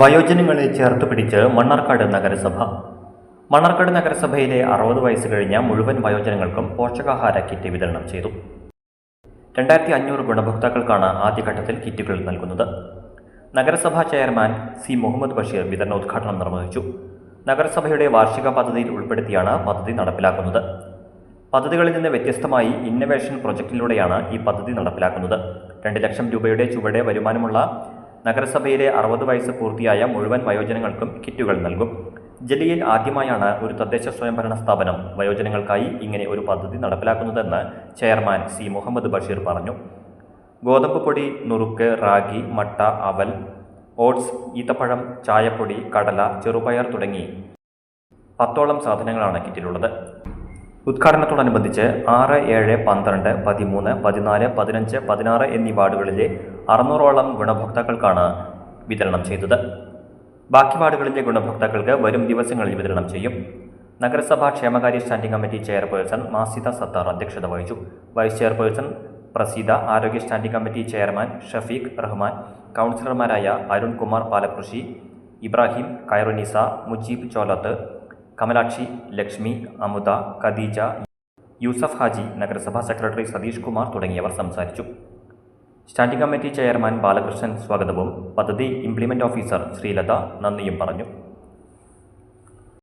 വയോജനങ്ങളെ ചേർത്ത് പിടിച്ച് മണ്ണാർക്കാട് നഗരസഭ. മണ്ണാർക്കാട് നഗരസഭയിലെ അറുപത് വയസ്സ് കഴിഞ്ഞ മുഴുവൻ വയോജനങ്ങൾക്കും പോഷകാഹാര കിറ്റ് വിതരണം ചെയ്തു. രണ്ടായിരത്തി അഞ്ഞൂറ് ഗുണഭോക്താക്കൾക്കാണ് ആദ്യഘട്ടത്തിൽ കിറ്റുകൾ നൽകുന്നത്. നഗരസഭാ ചെയർമാൻ സി മുഹമ്മദ് ബഷീർ വിതരണോദ്ഘാടനം നിർവഹിച്ചു. നഗരസഭയുടെ വാർഷിക പദ്ധതിയിൽ ഉൾപ്പെടുത്തിയാണ് പദ്ധതി നടപ്പിലാക്കുന്നത്. പദ്ധതികളിൽ നിന്ന് വ്യത്യസ്തമായി ഇന്നവേഷൻ പ്രൊജക്റ്റിലൂടെയാണ് ഈ പദ്ധതി നടപ്പിലാക്കുന്നത്. രണ്ട് ലക്ഷം രൂപയുടെ ചുവടെ വരുമാനമുള്ള നഗരസഭയിലെ അറുപത് വയസ്സ് പൂർത്തിയായ മുഴുവൻ വയോജനങ്ങൾക്കും കിറ്റുകൾ നൽകും. ജില്ലയിൽ ആദ്യമായാണ് ഒരു തദ്ദേശ സ്വയംഭരണ സ്ഥാപനം വയോജനങ്ങൾക്കായി ഇങ്ങനെ ഒരു പദ്ധതി നടപ്പിലാക്കുന്നതെന്ന് ചെയർമാൻ സി മുഹമ്മദ് ബഷീർ പറഞ്ഞു. ഗോതമ്പ് പൊടി നുറുക്ക് റാഗി മട്ട അവൽ ഓട്സ് ഈത്തപ്പഴം ചായപ്പൊടി കടല ചെറുപയർ തുടങ്ങി പത്തോളം സാധനങ്ങളാണ് കിറ്റിലുള്ളത്. ഉദ്ഘാടനത്തോടനുബന്ധിച്ച് ആറ് ഏഴ് പന്ത്രണ്ട് പതിമൂന്ന് പതിനാല് പതിനഞ്ച് പതിനാറ് എന്നീ വാർഡുകളിലെ അറുന്നൂറോളം ഗുണഭോക്താക്കൾക്കാണ് വിതരണം ചെയ്തത്. ബാക്കി വാർഡുകളിലെ ഗുണഭോക്താക്കൾക്ക് വരും ദിവസങ്ങളിൽ വിതരണം ചെയ്യും. നഗരസഭാ ക്ഷേമകാര്യ standing committee chairperson Masitha Sattar അധ്യക്ഷത വഹിച്ചു. വൈസ് ചെയർപേഴ്സൺ പ്രസീത ആരോഗ്യ standing committee chairman Shafeeq Rahman കൗൺസിലർമാരായ അരുൺകുമാർ പാലകൃഷി ഇബ്രാഹിം കൈറുനിസ മുജീബ് ചോലത്ത് കമലാക്ഷി ലക്ഷ്മി അമുത ഖദീജ യൂസഫ് ഹാജി നഗരസഭാ സെക്രട്ടറി സതീഷ് കുമാർ തുടങ്ങിയവർ സംസാരിച്ചു. സ്റ്റാൻഡിംഗ് കമ്മിറ്റി ചെയർമാൻ ബാലകൃഷ്ണൻ സ്വാഗതവും പദ്ധതി ഇംപ്ലിമെന്റ് ഓഫീസർ ശ്രീലത നന്ദിയും പറഞ്ഞു.